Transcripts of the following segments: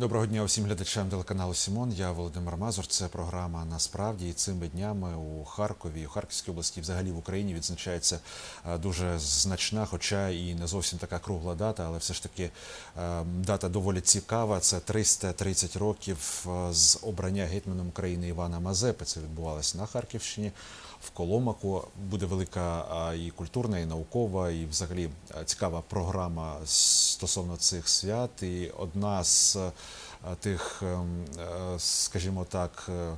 Доброго дня усім глядачам телеканалу Сімон. Я Володимир Мазур. Це програма насправді і цими днями у Харкові, у Харківській області, взагалі в Україні відзначається е, дуже значна, хоча і не зовсім така кругла дата, але все ж таки е, дата доволі цікава. Це 330 років е, з обрання гетьманом України Івана Мазепи. Це відбувалося на Харківщині. В Коломаку буде велика і культурна, і наукова, і взагалі цікава програма стосовно цих свят. І одна з тих, ем, е, скажімо так, е,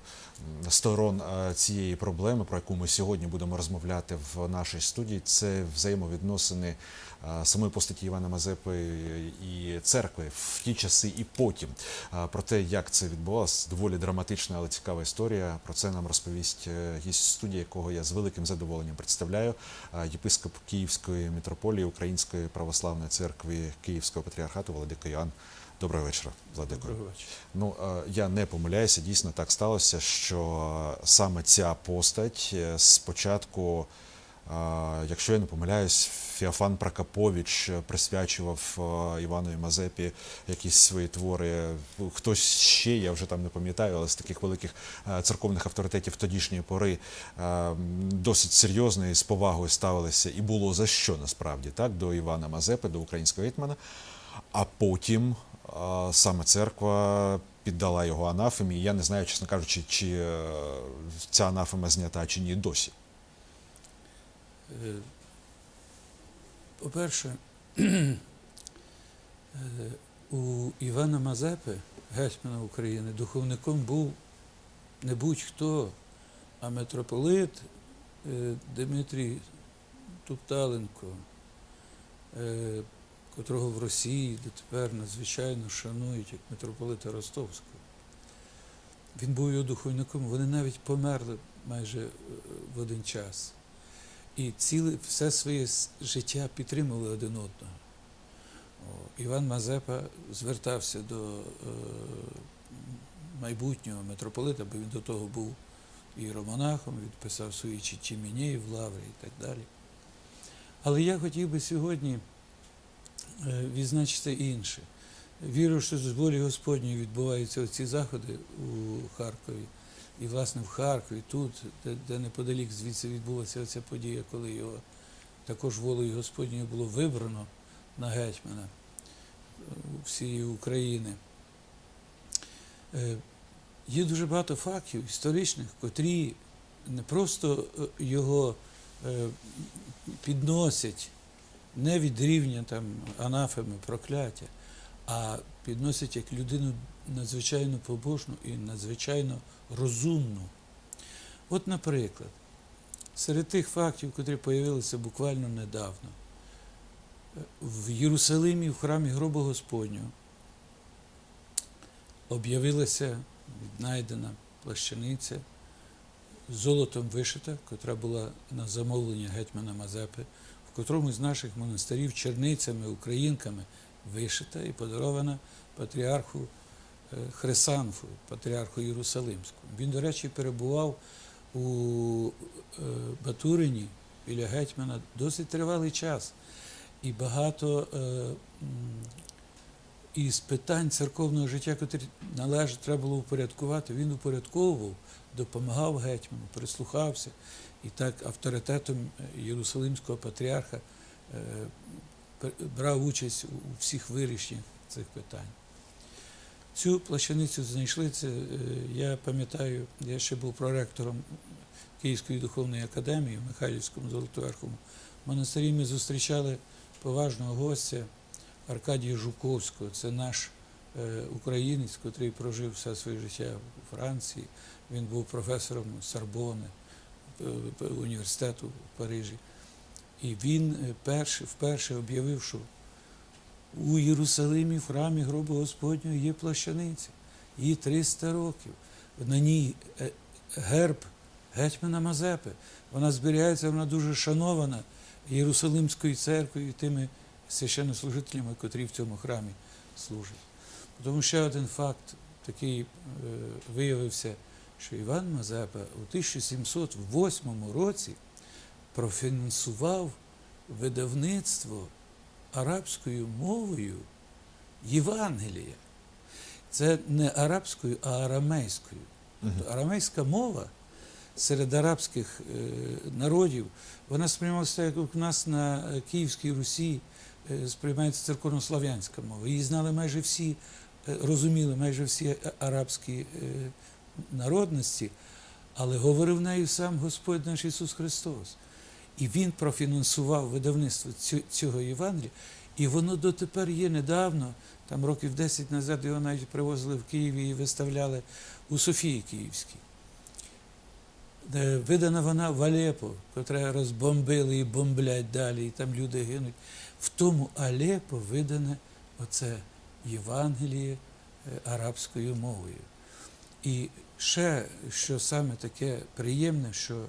сторон цієї проблеми, про яку ми сьогодні будемо розмовляти в нашій студії, це взаємовідносини самої постаті Івана Мазепи і церкви в ті часи і потім. Про те, як це відбувалося, доволі драматична, але цікава історія. Про це нам розповість е, гість студії, якого я з великим задоволенням представляю, єпископ Київської митрополії Української православної церкви Київського патріархату Владика Йоанн. Доброго вечора, Владико. Доброго вечора. Ну я не помиляюся. Дійсно так сталося, що саме ця постать е, спочатку, якщо я не помиляюсь, Феофан Прокопович присвячував е, Іванові Мазепі якісь свої твори. Хтось ще, я вже там не пам'ятаю, але з таких великих е, церковних авторитетів тодішньої пори е, досить серйозно і з повагою ставилися, і було за що насправді так до Івана Мазепи, до українського гетьмана. А потім саме церква піддала його анафемі. Я не знаю, чесно кажучи, чи е, ця анафема знята чи ні досі. Е, По-перше, е, у Івана Мазепи, гетьмана України, духовником був не будь-хто, а митрополит е, Дмитрій Тупталенко, котрого в Росії дотепер надзвичайно шанують як митрополита Ростовського. Він був його духовником, вони навіть померли майже в один час. І ціле все своє життя підтримували один одного. Іван Мазепа звертався до е, майбутнього митрополита, бо він до того був іеромонахом, відписав свої чечімінєї в лаврі і так далі. Але я хотів би сьогодні е, відзначити інше. Вірю, що з волі Господньої відбуваються ці заходи у Харкові. І, власне, в Харкові, тут, де, де неподалік звідси відбулася ця подія, коли його також волею Господньою було вибрано на гетьмана е, всієї України. Е, Є дуже багато фактів історичних, котрі не просто е, його підносять не від рівня там анафеми, прокляття, а підносять як людину надзвичайно побожну і надзвичайно розумну. От, наприклад, серед тих фактів, котрі з'явилися буквально недавно, в Єрусалимі, в храмі Гробу Господнього, об'явилася віднайдена плащаниця золотом вишита, котра була на замовлення гетьмана Мазепи, в котрому з наших монастирів черницями, українками вишита і подарована патріарху Хресанфу, патріарху Єрусалимському. Він, до речі, перебував у е, Батурині біля гетьмана досить тривалий час. І багато е, із питань церковного життя, котрі належить, треба було упорядкувати, він упорядковував, допомагав гетьману, прислухався. І так авторитетом Єрусалимського патріарха е, брав участь у всіх вирішеннях цих питань. Цю плащаницю знайшли. Це, е, я пам'ятаю, я ще був проректором Київської духовної академії в Михайлівському Золотоверховому монастирі. Ми зустрічали поважного гостя Аркадія Жуковського. Це наш е, українець, який прожив все своє життя у Франції. Він був професором Сорбони е, університету в Парижі. І він перший, вперше об'явив, що у Єрусалимі, в храмі гробу Господнього є плащаниця. Їй 300 років. На ній е, герб гетьмана Мазепи. Вона зберігається, вона дуже шанована Єрусалимською церквою і тими священнослужителями, котрі в цьому храмі служать. Тому ще один факт такий е, виявився, що Іван Мазепа у 1708 році профінансував видавництво арабською мовою Євангелія. це не арабською, а арамейською. Тобто арамейська мова серед арабських е, народів, вона сприймалася як у нас на Київській Русі е, сприймається церковнослов'янська мова. Її знали майже всі, е, розуміли майже всі арабські е, народності, але говорив нею сам Господь наш Ісус Христос. І Він профінансував видавництво цього Євангелія, і воно дотепер є недавно, там років 10 назад його навіть привозили в Києві і виставляли у Софії Київській. Видана вона в Алепо, котре розбомбили і бомблять далі, і там люди гинуть. В тому Алепо видане оце Євангеліє е, арабською мовою. І ще, що саме таке приємне, що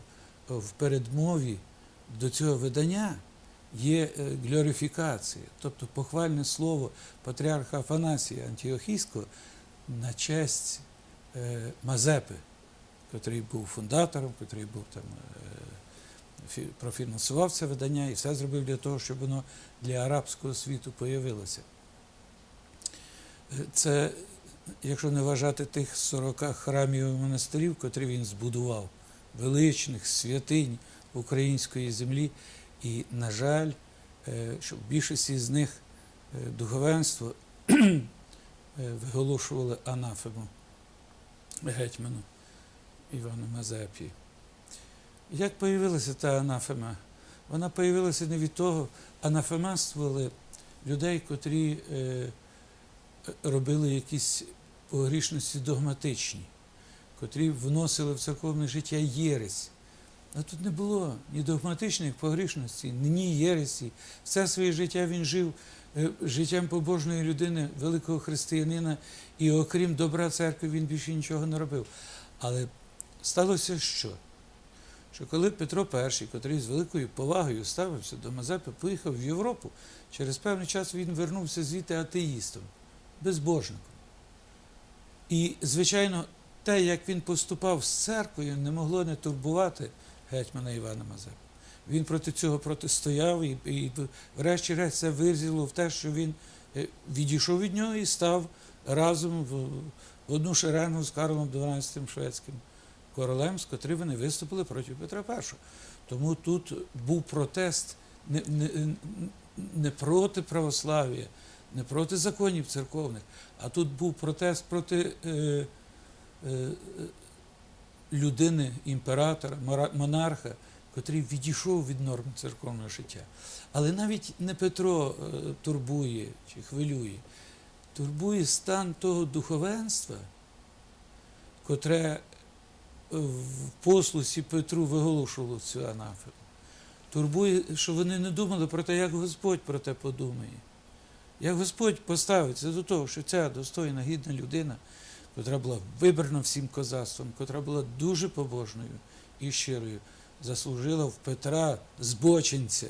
в передмові до цього видання є е, глорифікація, тобто похвальне слово патріарха Афанасія Антіохійського на честь е, Мазепи, котрий був фундатором, котрий був там е, профінансував це видання і все зробив для того, щоб воно для арабського світу появилося. Це, якщо не вважати тих 40 храмів і монастирів, котрі він збудував, величних святинь української землі. І, на жаль, е, що в більшості з них е, духовенство е, виголошували анафему гетьману Івану Мазепі. Як появилася та анафема? Вона появилася не від того, анафеманствували людей, котрі робили якісь погрішності догматичні, котрі вносили в церковне життя єресь. А тут не було ні догматичних погрішностей, ні єресі. Все своє життя він жив е, життям побожної людини, великого християнина, і окрім добра церкви він більше нічого не робив. Але сталося що? Що коли Петро І, котрий з великою повагою ставився до Мазепи, поїхав в Європу, через певний час він вернувся звідти атеїстом, безбожником. І, звичайно, те, як він поступав з церквою, не могло не турбувати гетьмана Івана Мазепи. Він проти цього протистояв, і, і врешті-решт це вирізало в те, що він е, відійшов від нього і став разом в, в одну шеренгу з Карлом XII шведським королем, з котрим вони виступили проти Петра І. Тому тут був протест не, не, не проти православ'я, не проти законів церковних, а тут був протест проти е, е, людини, імператора, монарха, котрий відійшов від норм церковного життя. Але навіть не Петро е, турбує чи хвилює, турбує стан того духовенства, котре е, в послусі Петру виголошувало цю анафему. Турбує, що вони не думали про те, як Господь про те подумає. Як Господь поставиться до того, що ця достойна, гідна людина, котра була вибрана всім козацтвом, котра була дуже побожною і щирою, заслужила в Петра збочинця,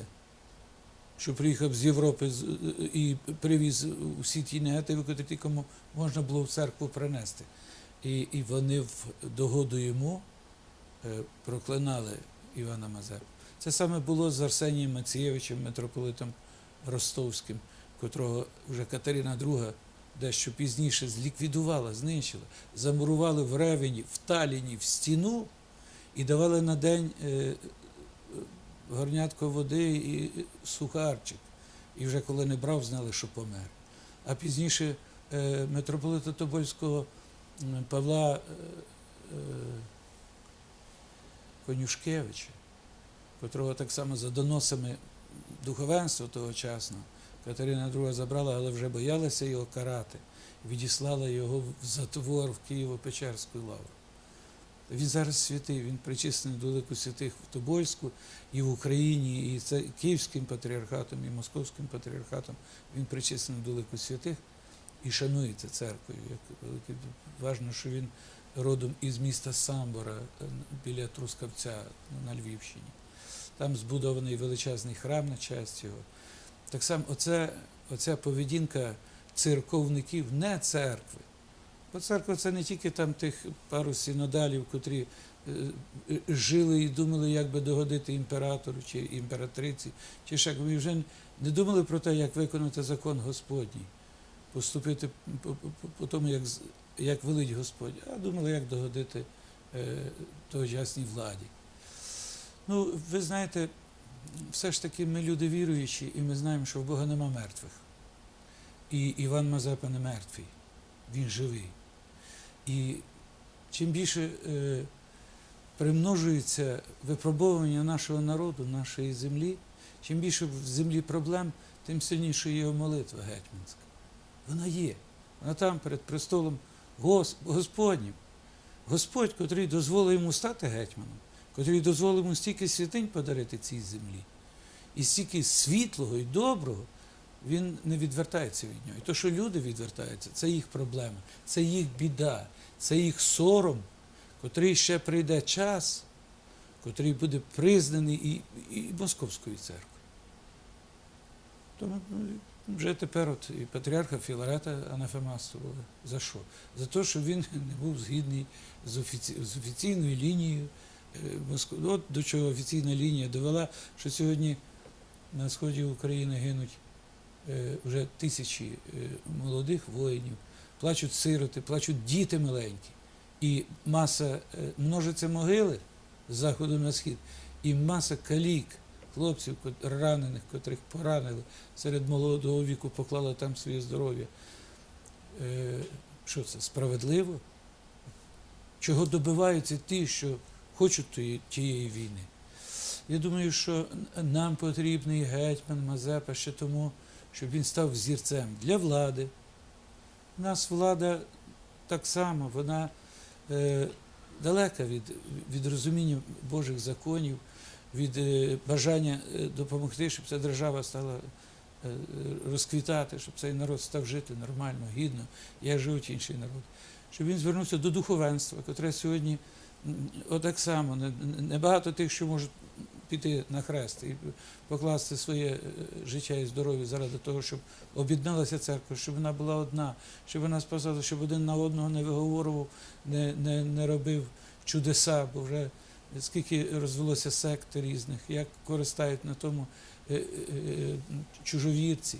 що приїхав з Європи і привіз усі ті негативи, котрі тільки можна було в церкву принести. І, і вони в догоду йому е, проклинали Івана Мазепу. Це саме було з Арсенієм Мацієвичем, митрополитом Ростовським, котрого вже Катерина II дещо пізніше зліквідувала, знищила, замурували в Ревені, в Таліні, в стіну і давали на день е, е, горнятко води і сухарчик. І вже коли не брав, знали, що помер. А пізніше е, митрополита Тобольського Павла Конюшкевича, котрого так само за доносами духовенства тогочасного Катерина II забрала, але вже боялася його карати. Відіслала його в затвор в Києво-Печерську лавру. Він зараз святий, він причислений до лику святих в Тобольську і в Україні, і це Київським патріархатом, і Московським патріархатом. Він причислений до лику святих і шанується церквою. Як важно, що він родом із міста Самбора е, біля Трускавця на Львівщині. Там збудований величезний храм на честь його. Так само, оце, оця поведінка церковників, не церкви. Бо церква це не тільки там тих пару синодалів, котрі е, е, жили і думали, як би догодити імператору чи імператриці, чи ще ви вже не думали про те, як виконати закон Господній. поступити по, по, по тому, як, як велить Господь, а думали, як догодити е, тогочасній владі. Ну, ви знаєте, все ж таки ми люди віруючі, і ми знаємо, що в Бога нема мертвих. І Іван Мазепа не мертвий, він живий. І чим більше е, примножується випробовування нашого народу, нашої землі, чим більше в землі проблем, тим сильніша його молитва гетьманська. Вона є. Вона там перед престолом Гос- Господнім. Господь, котрий дозволив йому стати гетьманом, котрий дозволив стільки святинь подарити цій землі, і стільки світлого і доброго, він не відвертається від нього. І то, що люди відвертаються, це їх проблема, це їх біда, це їх сором, котрий ще прийде час, котрий буде признаний і, і Московською церквою. Тому ну, вже тепер от і патріарха Філарета анафемастували. За що? За те, що він не був згідний з, офіці... з офіційною лінією. От до чого офіційна лінія довела, що сьогодні на сході України гинуть е, вже тисячі е, молодих воїнів, плачуть сироти, плачуть діти маленькі. І маса е, множиться могили з заходу на схід, і маса калік, хлопців, ранених, котрих поранили серед молодого віку, поклали там своє здоров'я. Е, Що це? Справедливо? Чого добиваються ті, що хочуть тієї війни? Я думаю, що нам потрібний гетьман Мазепа ще тому, щоб він став взірцем для влади. У нас влада так само, вона е, далека від, від розуміння Божих законів, від е, бажання е, допомогти, щоб ця держава стала е, розквітати, щоб цей народ став жити нормально, гідно, як живуть інші народи. Щоб він звернувся до духовенства, котре сьогодні отак само, не- не- небагато тих, що можуть піти на хрест і покласти своє е, життя і здоров'я заради того, щоб об'єдналася церква, щоб вона була одна, щоб вона спасала, щоб один на одного не виговорював, не, не, не робив чудеса, бо вже скільки розвелося сект різних, як користають на тому е, е, чужовірці.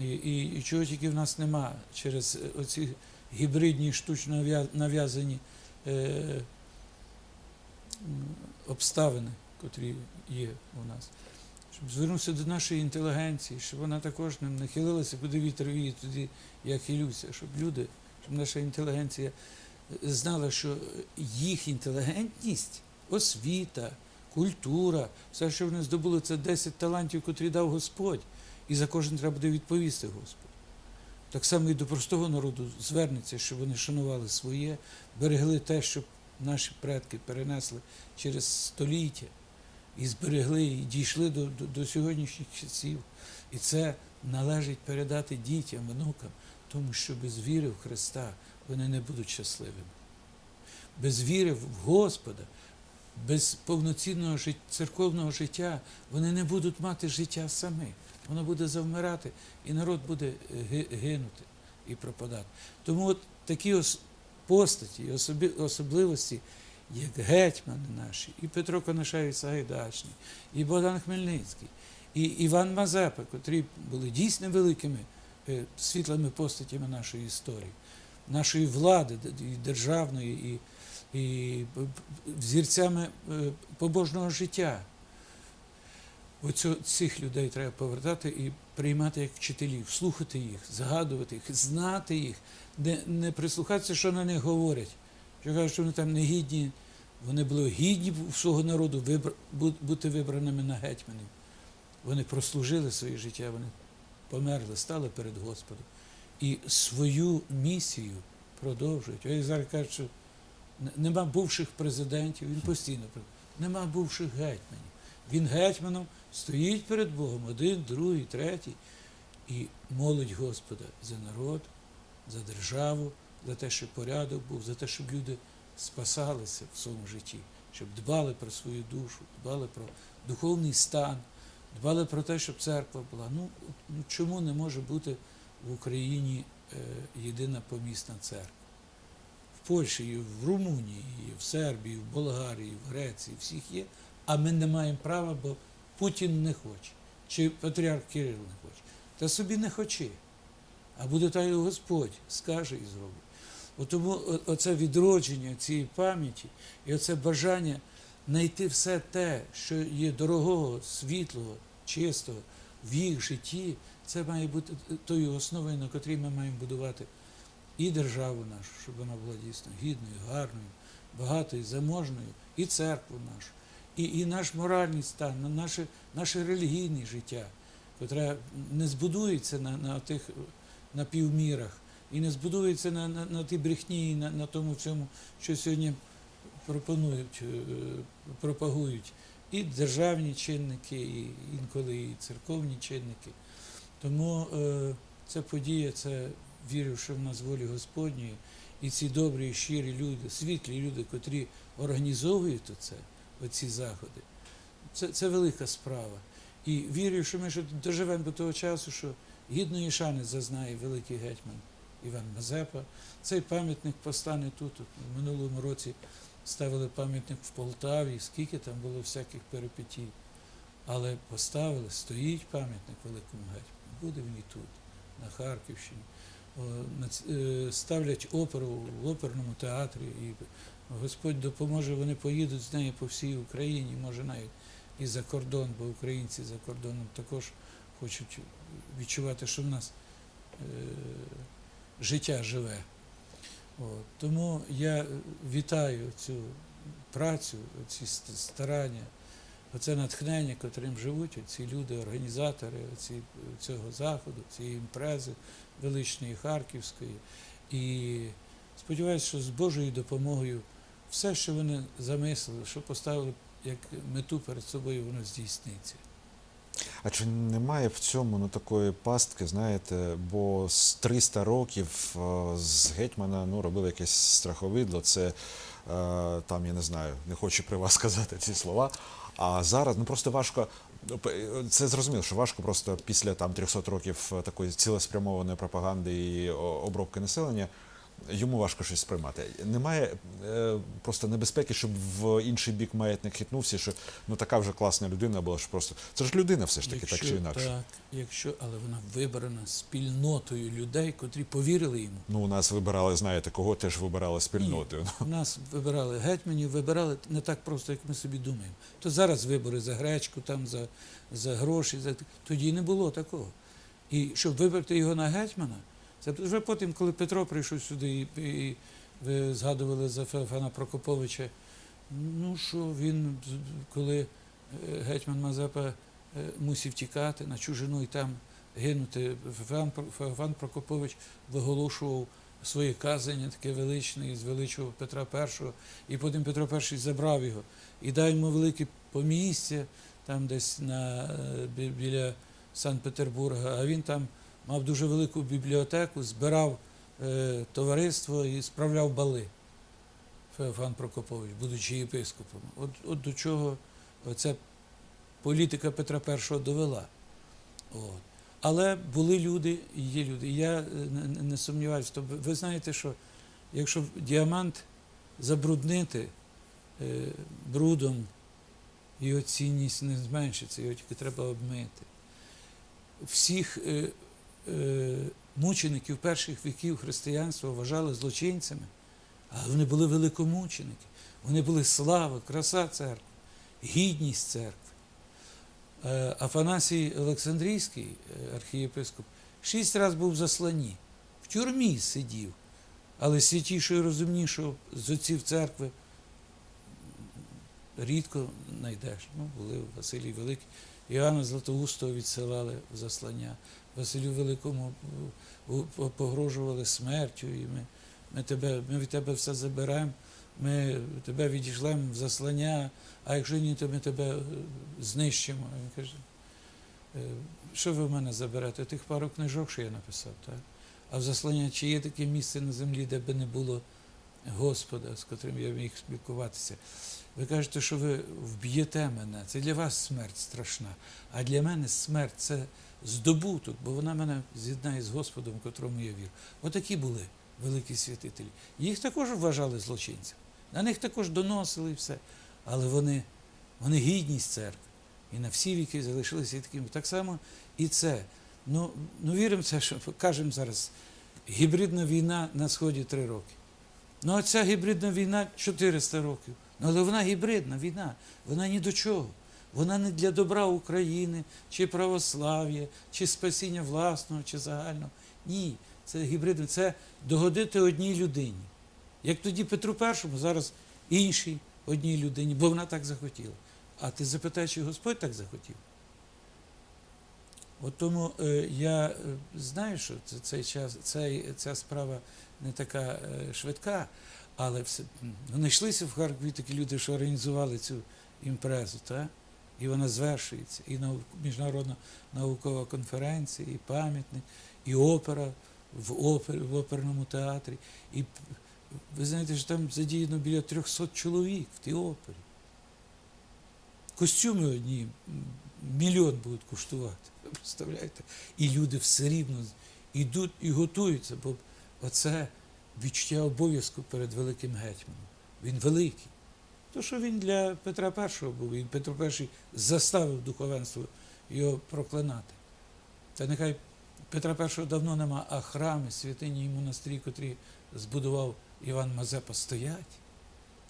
І, і, і чого тільки в нас нема через оці гібридні штучно нав'язані е, обставини, котрі є у нас. Щоб звернувся до нашої інтелігенції, щоб вона також не не хилилася, куди вітер віє, туди я хилюся, щоб люди, щоб наша інтелігенція знала, що їх інтелігентність, освіта, культура, все, що вони здобули, це 10 талантів, котрі дав Господь. І за кожен треба буде відповісти Господь. Так само і до простого народу звернеться, щоб вони шанували своє, берегли те, що наші предки перенесли через століття, і зберегли, і дійшли до, до, до сьогоднішніх часів. І це належить передати дітям, внукам, тому що без віри в Христа вони не будуть щасливими. Без віри в Господа, без повноцінного жит- церковного життя вони не будуть мати життя самі. Воно буде завмирати, і народ буде е, гинути і пропадати. Тому от такі ос- постаті, і особи- особливості, як гетьмани наші, і Петро Конашевич Сагайдачний, і Богдан Хмельницький, і Іван Мазепа, котрі були дійсно великими е, світлими постатями нашої історії, нашої влади і державної, і, і взірцями е, побожного життя. Оцю, цих людей треба повертати і приймати як вчителів, слухати їх, згадувати їх, знати їх, не, не прислухатися, що на них говорять. Що кажуть, що вони там негідні, вони були гідні свого народу вибр... бути вибраними на гетьманів. Вони прослужили своє життя, вони померли, стали перед Господом. І свою місію продовжують. Ось зараз кажуть, що нема бувших президентів, він постійно нема бувших гетьманів. Він гетьманом стоїть перед Богом один, другий, третій і молить Господа за народ, за державу, за те, щоб порядок був, за те, щоб люди спасалися в своєму житті, щоб дбали про свою душу, дбали про духовний стан, дбали про те, щоб церква була. Ну, ну чому не може бути в Україні е, єдина помісна церква? В Польщі, і в Румунії, і в Сербії, в Болгарії, в Греції, всіх є, а ми не маємо права, бо Путін не хоче, чи патріарх Кирил не хоче. Та собі не хоче. а буде так і Господь скаже і зробить. От Тому оце відродження цієї пам'яті і оце бажання знайти все те, що є дорогого, світлого, чистого в їх житті, це має бути тою основою, на котрій ми маємо будувати і державу нашу, щоб вона була дійсно гідною, гарною, багатою, заможною, і церкву нашу, і, і наш моральний стан, на наше, наше релігійне життя, котре не збудується на, на тих напівмірах, і не збудується на, на, на тій брехні, на, на тому всьому, що сьогодні пропонують, е, пропагують і державні чинники, і інколи і церковні чинники. Тому е, ця подія, це вірю, що в нас волі Господньої, і ці добрі, щирі люди, світлі люди, котрі організовують оце, оці заходи, це, це велика справа. І вірю, що ми ще доживемо до того часу, що гідної шани зазнає великий гетьман Іван Мазепа. Цей пам'ятник постане тут. В минулому році ставили пам'ятник в Полтаві, скільки там було всяких перипетій. Але поставили, стоїть пам'ятник великому гетьману. Буде він і тут, на Харківщині. Нац- е, Ставлять оперу в оперному театрі, і Господь допоможе, вони поїдуть з нею по всій Україні, може навіть і за кордон, бо українці за кордоном також хочуть відчувати, що в нас е, життя живе. От. Тому я вітаю цю працю, ці старання, оце натхнення, котрим живуть ці люди, організатори оці, цього заходу, цієї імпрези величної Харківської. І сподіваюся, що з Божою допомогою все, що вони замислили, що поставили як мету перед собою, воно здійсниться. А чи немає в цьому ну такої пастки, знаєте, бо з 300 років е, з гетьмана ну робили якесь страховидло. Це е, там я не знаю, не хочу при вас сказати ці слова. А зараз ну просто важко. Це зрозуміло, що важко просто після там 300 років е, такої цілеспрямованої пропаганди і обробки населення. Йому важко щось сприймати. Немає е, просто небезпеки, щоб в інший бік маятник хитнувся, що ну така вже класна людина була, що просто це ж людина все ж таки, так чи інакше. Так, якщо, але вона вибрана спільнотою людей, котрі повірили йому. Ну, у нас вибирали, знаєте, кого теж вибирали спільнотою. У нас вибирали гетьманів, вибирали не так просто, як ми собі думаємо. То зараз вибори за гречку, там за, за гроші, за тоді не було такого. І щоб вибрати його на гетьмана, це вже потім, коли Петро прийшов сюди, і, і ви згадували за Феофана Прокоповича. Ну що він, коли е, гетьман Мазепа е, мусив тікати на чужину і там гинути, Феофан Прокопович виголошував своє казання таке величне і звеличував Петра І, і потім Петро І забрав його і дав йому велике помістя там десь на, е, біля Санкт-Петербурга, а він там мав дуже велику бібліотеку, збирав е, товариство і справляв бали. Феофан Прокопович, будучи єпископом. От, от до чого ця політика Петра І довела. От. Але були люди і є люди. Я е, не, не- сумніваюся. Ви- знаєте, що якщо діамант забруднити е, брудом, його цінність не зменшиться, його тільки треба обмити. Всіх е, мучеників перших віків християнства вважали злочинцями, але вони були великомученики. Вони були слава, краса церкви, гідність церкви. Е, Афанасій Олександрійський, е, архієпископ, шість разів був в засланні, в тюрмі сидів, але святішого і розумнішого з отців церкви рідко знайдеш. Ну, були Василій Великий. Іоанна Златоустого відсилали в заслання. Василю Великому погрожували смертю, і ми, ми, тебе, ми від тебе все заберемо, ми тебе відійшлемо в заслання, а якщо ні, то ми тебе е, знищимо. Він каже, «Е, що ви в мене заберете? Тих пару книжок, що я написав, так? А в заслання, чи є таке місце на землі, де би не було Господа, з котрим я міг спілкуватися? Ви кажете, що ви вб'єте мене. Це для вас смерть страшна. А для мене смерть це здобуток, бо вона мене з'єднає з Господом, котрому я вірю. Отакі були великі святителі. Їх також вважали злочинцями. На них також доносили і все. Але вони, вони гідність церкви. І на всі віки залишилися такими. Так само і це. Ну, ну віримо це, що кажемо зараз, гібридна війна на Сході три роки. Ну, а ця гібридна війна 400 років. Ну, але вона гібридна війна, вона ні до чого. Вона не для добра України, чи православ'я, чи спасіння власного, чи загального. Ні, це гібридна, це догодити одній людині. Як тоді Петру І, зараз іншій одній людині, бо вона так захотіла. А ти запитай, чи Господь так захотів? От тому е, я е, знаю, що цей час, цей, ця справа не така е, швидка, але все, знайшлися в Харкові такі люди, що організували цю імпрезу, та? І вона звершується. І міжнародна наукова конференція, і пам'ятник, і опера в, опер, в оперному театрі. І ви знаєте, що там задіяно біля 300 чоловік в тій опері. Костюми одні мільйон будуть коштувати. Ви представляєте? І люди все рівно йдуть і готуються, бо оце відчуття обов'язку перед великим гетьманом. Він великий. То, що він для Петра І був, він Петро І заставив духовенство його проклинати. Та нехай Петра І давно нема, а храми, святині і монастирі, котрі збудував Іван Мазепа, стоять.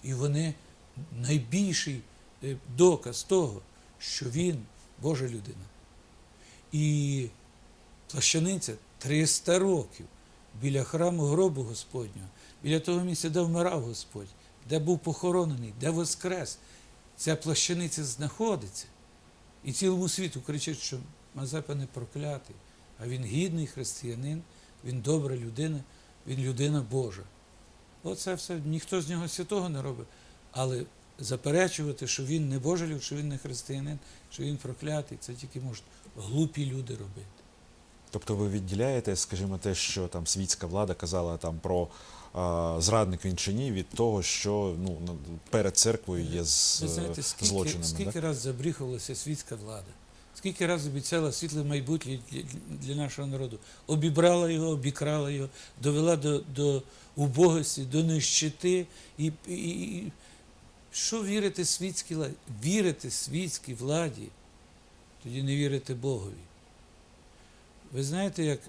І вони найбільший е, доказ того, що він Божа людина. І плащаниця 300 років біля храму гробу Господнього, біля того місця, де вмирав Господь, де був похоронений, де воскрес. Ця плащаниця знаходиться. І цілому світу кричить, що Мазепа не проклятий, а він гідний християнин, він добра людина, він людина Божа. Оце все, ніхто з нього святого не робить. Але заперечувати, що він не Божий люд, що він не християнин, що він проклятий, це тільки можуть глупі люди робити. Тобто ви відділяєте, скажімо, те, що там світська влада казала там про зрадник він чи ні, від того, що ну перед церквою є з Ви знаєте, скільки, злочинами. скільки да? раз забріхувалася світська влада, скільки раз обіцяла світле майбутнє для, нашого народу, обібрала його, обікрала його, довела до, до убогості, до нищети. І, і, і що вірити світській владі? Вірити світській владі, тоді не вірити Богові. Ви знаєте, як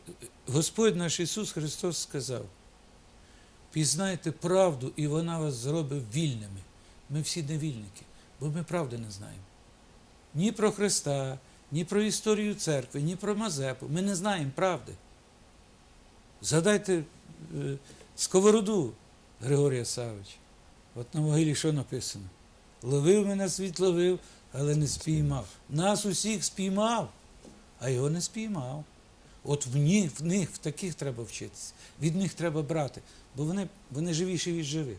Господь наш Ісус Христос сказав, пізнайте правду, і вона вас зробить вільними. Ми всі невільники, бо ми правди не знаємо. Ні про Христа, ні про історію церкви, ні про Мазепу. Ми не знаємо правди. Згадайте е, сковороду Григорія Савича. От на могилі що написано? Ловив мене світ ловив, але не спіймав. Нас усіх спіймав, а його не спіймав. От в них, в них, в таких треба вчитися. Від них треба брати, бо вони, вони живіші від живих.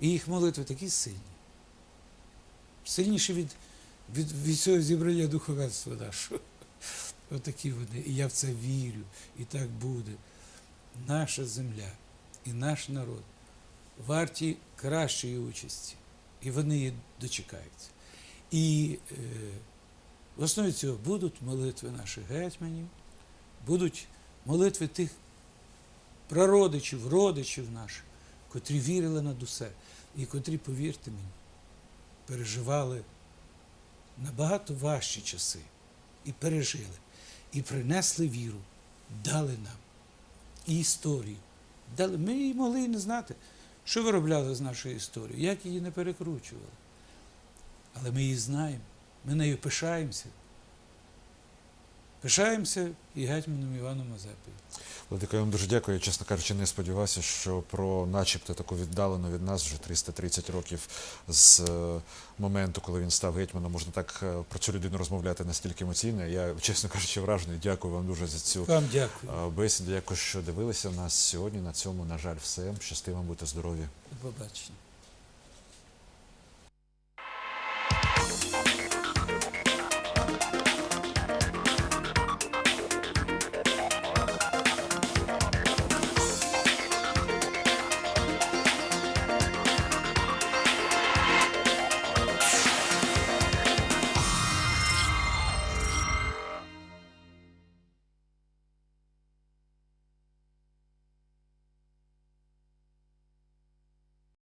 І їх молитви такі сильні. Сильніші від, від, від цього зібрання духовенства нашого. Отакі вони. І я в це вірю. І так буде. Наша земля і наш народ варті кращої участі. І вони її дочекаються. І е, в основі цього будуть молитви наших гетьманів, будуть молитви тих прародичів, родичів наших, котрі вірили над усе, і котрі, повірте мені, переживали набагато важчі часи і пережили, і принесли віру, дали нам і історію. Дали. Ми її могли і не знати, що виробляли з нашої історії, як її не перекручували. Але ми її знаємо, ми нею пишаємося. Пишаємося і гетьманом Іваном Мазепою. Владико, я вам дуже дякую. Я, чесно кажучи, не сподівався, що про начебто таку віддалену від нас вже 330 років з е, моменту, коли він став гетьманом, можна так е, про цю людину розмовляти настільки емоційно. Я, чесно кажучи, вражений. Дякую вам дуже за цю Вам дякую. е, бесіду. Дякую, що дивилися нас сьогодні. На цьому, на жаль, все. Щасти вам, будьте здорові. До побачення.